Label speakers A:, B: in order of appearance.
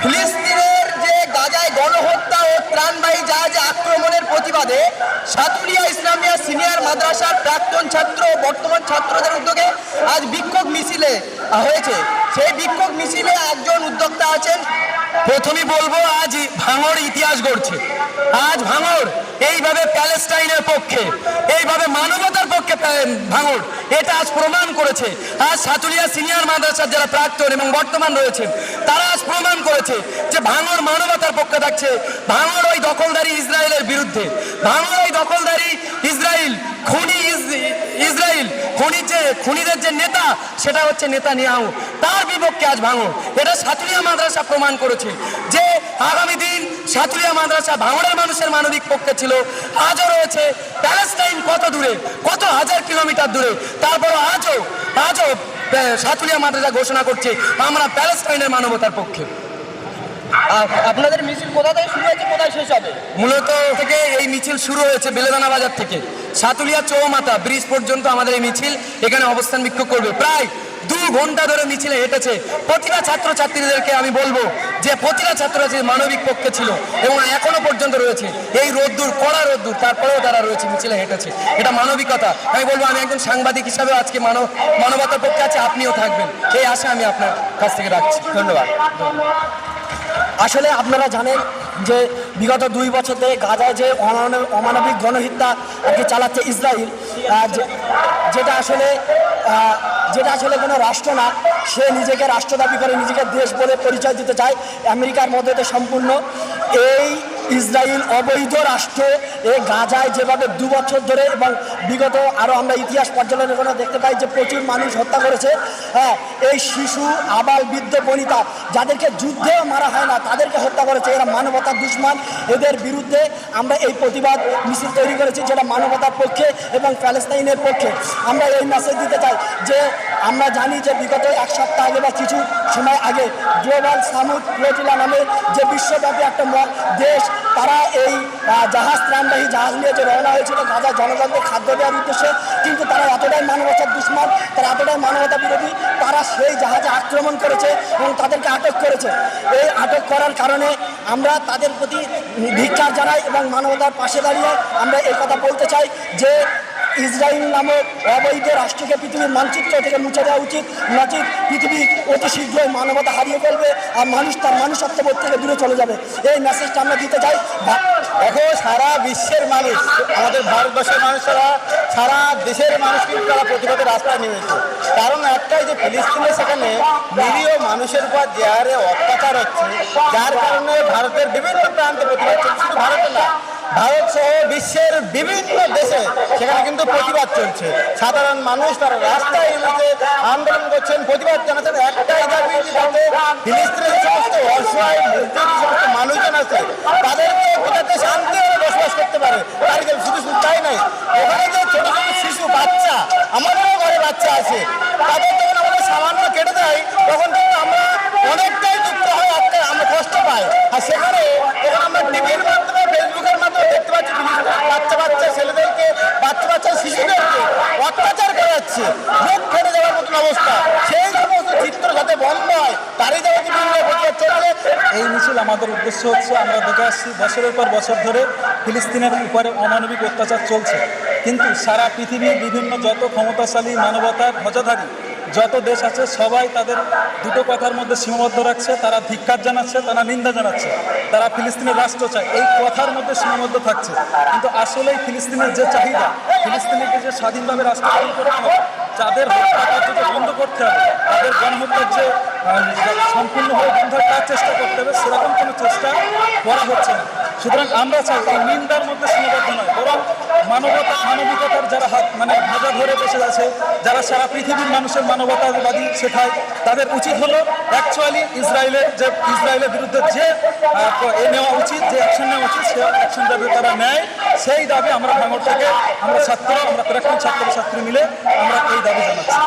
A: ফিলিস্তিনের যে গাজায় গণহত্যা ও ত্রাণবাহী জাহাজ আক্রমণের প্রতিবাদে সাতুলিয়া ইসলামিয়া সিনিয়র মাদ্রাসার প্রাক্তন ছাত্র বর্তমান ছাত্রদের উদ্যোগে আজ মিছিলে হয়েছে। সেই বিক্ষোভ মিছিলে একজন উদ্যোক্তা আছেন।
B: প্রথমেই বলব, আজ ভাঙর ইতিহাস গড়ছে। আজ ভাঙর এইভাবে প্যালেস্টাইনের পক্ষে, এইভাবে মানবতার পক্ষে ভাঙর এটা আজ প্রমাণ করেছে। আজ সাতুলিয়া সিনিয়র মাদ্রাসার যারা প্রাক্তন এবং বর্তমান রয়েছেন, তারা আজ প্রমাণ করেছে যে ভাঙর মানবতার পক্ষে থাকছে। ভাঙর ওই দখলদারি ইসরায়েলের বিরুদ্ধে। ভাঙর দখলদারি ইসরায়েল খুনি ইসরায়েল খুনি যে খুনিদের যে নেতা সেটা হচ্ছে নেতা নিয়াহু তার বিপক্ষে আজ ভাঙর এটা সাতুলিয়া মাদ্রাসা প্রমাণ করেছে যে আগামী দিন সাতুরিয়া মাদ্রাসা ভাঙড়ের মানুষের মানবিক পক্ষে ছিল। আজও রয়েছে প্যালেস্টাইন কত দূরে? কত হাজার কিলোমিটার দূরে? তারপর আজও আজও আহ, সাতুলিয়া মাদ্রাসা ঘোষণা করছে আমরা প্যালেস্টাইনের মানবতার পক্ষে।
A: আপনাদের মিছিল কোথা থেকে শুরু হয়েছে, কোথায় শেষ হবে?
B: মূলত থেকে এই মিছিল শুরু হয়েছে বেলেদানা বাজার থেকে। সাতুলিয়া চৌমাথা ব্রিজ পর্যন্ত আমাদের এই মিছিল এখানে অবস্থান বিক্ষোভ করবে। প্রায় দু ঘণ্টা ধরে মিছিলে হেঁটেছে। প্রতিটা ছাত্রছাত্রীদেরকে আমি বলব যে, প্রতিটা ছাত্রছাত্রী মানবিক পক্ষে ছিল এবং এখনও পর্যন্ত রয়েছে। এই রোদ্দুর, কড়া রোদ্দুর, তারপরেও তারা রয়েছে, মিছিলে হেঁটেছে। এটা মানবিকতা। আমি বলব, আমি একজন সাংবাদিক হিসাবে আজকে মানব, মানবতার পক্ষে আছে, আপনিও থাকবেন। এই আশা আমি আপনার কাছ থেকে রাখছি। ধন্যবাদ।
C: আসলে আপনারা জানেন যে বিগত দুই বছর থেকে গাজায় যে অমানব- অমানবিক গণহত্যা আর চালাচ্ছে ইসরায়েল যেটা আসলে যেটা আসলে কোনো রাষ্ট্র না, সে নিজেকে রাষ্ট্র দাবি করে নিজেকে দেশ বলে পরিচয় দিতে চায়। আমেরিকার মধ্যে সম্পূর্ণ। এই ইসরায়েল অবৈধ রাষ্ট্র এই গাজায় যেভাবে দু বছর ধরে এবং বিগত আরও আমরা ইতিহাস পর্যালোচনা দেখতে পাই যে প্রচুর মানুষ হত্যা করেছে হ্যাঁ এই শিশু, আবাল, বৃদ্ধ, বনিতা যাদেরকে যুদ্ধেও মারা হয় না, তাদেরকে হত্যা করেছে। এরা মানবতার দুশ্মন। এদের বিরুদ্ধে আমরা এই প্রতিবাদ মিছিল তৈরি করেছি যেটা মানবতার পক্ষে এবং প্যালেস্তাইনের পক্ষে। আমরা এই মেসেজ দিতে চাই যে আমরা জানি যে বিগত এক সপ্তাহ আগে বা কিছু সময় আগে গ্লোবাল সামুদ নামে যে বিশ্বব্যাপী একটা দেশ তারা এই জাহাজ, ত্রাণবাহী জাহাজ নিয়ে যে রওনা হয়েছিল, গাজা জনগণকে খাদ্য দেওয়ার উদ্দেশ্যে, কিন্তু তারা এতটাই মানবতার দুশ্মন, তারা এতটাই মানবতা বিরোধী, তারা সেই জাহাজে আক্রমণ করেছে এবং তাদেরকে আটক করেছে। এই আটক করার কারণে আমরা তাদের প্রতি ভিক্ষার জানাই এবং মানবতার পাশে দাঁড়িয়ে আমরা এই কথা বলতে চাই যে ইসরায়েল নামক অবৈধ রাষ্ট্রকে পৃথিবীর মানচিত্র থেকে মুছে দেওয়া উচিত। নচিত পৃথিবী অতি শীঘ্রই মানবতা হারিয়ে ফেলবে আর মানুষ তার মানুষত্ববোধ থেকে দূরে চলে যাবে। এই মেসেজটা আমরা দিতে চাই।
D: দেখো, সারা বিশ্বের মানুষ, আমাদের ভারতবর্ষের মানুষেরা, সারা দেশের মানুষ কিন্তু তারা প্রতিবাদে রাস্তায় নেমেছে কারণ একটাই যে ফিলিস্তিনে সেখানে নিরীহ মানুষের উপর যে হারে অত্যাচার হচ্ছে, যার কারণে ভারতের বিভিন্ন প্রান্তে প্রতিবাদ চলছে। শুধু ভারতে না ভারত সহ বিশ্বের বিভিন্ন দেশে সেখানে কিন্তু প্রতিবাদ চলছে। সাধারণ মানুষ তারা রাস্তায় নেমেছে আন্দোলন করছেন, প্রতিবাদ জানাচ্ছেন। একটাই দাবি যাতে ফিলিস্তিনের সমস্ত অসহায় মজদুর সমস্ত মানুষজন আছে তাদেরকে যাতে শান্তিভাবে বসবাস করতে পারে। তাই তো শুধু শুধু তাই নয় ওখানে যে ছোট ছোট শিশু, বাচ্চা, আমাদেরও ঘরে বাচ্চা আছে, তাদের যখন আমাদের সামান্য কেটে দেয়, তখন কিন্তু আমরা অনেকটাই দুঃখ হয় আমরা কষ্ট পাই। আর সেখানে যখন আমরা টিভির মাধ্যমে ফেসবুকের মাধ্যমে দেখতে পাচ্ছি ফিলিস্তিনের বাচ্চা বাচ্চা ছেলেদেরকে বাচ্চা বাচ্চা শিশুদেরকে অত্যাচার করা যাচ্ছে মুখ ফেটে যাওয়ার মতন অবস্থা। সেই সমস্ত চিত্র যাতে বন্ধ হয়, তারই যাতে বিভিন্ন
E: এই মিছিল আমাদের উদ্দেশ্য হচ্ছে, আমরা দেখে আসছি, বছরের পর বছর ধরে ফিলিস্তিনের উপরে অমানবিক অত্যাচার চলছে। কিন্তু সারা পৃথিবীর বিভিন্ন যত ক্ষমতাশালী, মানবতার ধ্বজাধারী যত দেশ আছে, সবাই তাদের দুটো কথার মধ্যে সীমাবদ্ধ রাখছে, তারা ধিক্ষার জানাচ্ছে, তারা নিন্দা জানাচ্ছে, তারা ফিলিস্তিনের রাষ্ট্র চায়। এই কথার মধ্যে সীমাবদ্ধ থাকছে। কিন্তু আসলেই ফিলিস্তিনের যে চাহিদা, ফিলিস্তিনিকে যে স্বাধীনভাবে রাষ্ট্র গঠন করতে হবে, যাদের হত্যাকার্যকে বন্ধ করতে হবে, তাদের গণহত্যার যে সম্পূর্ণ বন্ধ চেষ্টা করতে হবে, সেরকম কোনো চেষ্টা করা হচ্ছে না। সুতরাং আমরা চাই এই নিন্দার মধ্যে সীমাবদ্ধ নয়, বরং মানবতা, মানবিকতার যারা হাত মানে ভাজা ধরে বসে আছে, যারা সারা পৃথিবীর মানুষের মানবতাবাদী শেখায়, তাদের উচিত হলো অ্যাকচুয়ালি ইসরায়েলের যে, ইসরায়েলের বিরুদ্ধে যে এ নেওয়া উচিত, যে অ্যাকশন নেওয়া উচিত, সে অ্যাকশন যাতে তারা নেয়। সেই দাবি আমরা ভাঙর আমরা ছাত্র, আমরা প্রাক্তন ছাত্র ছাত্রী মিলে আমরা এই দাবি জানাচ্ছি।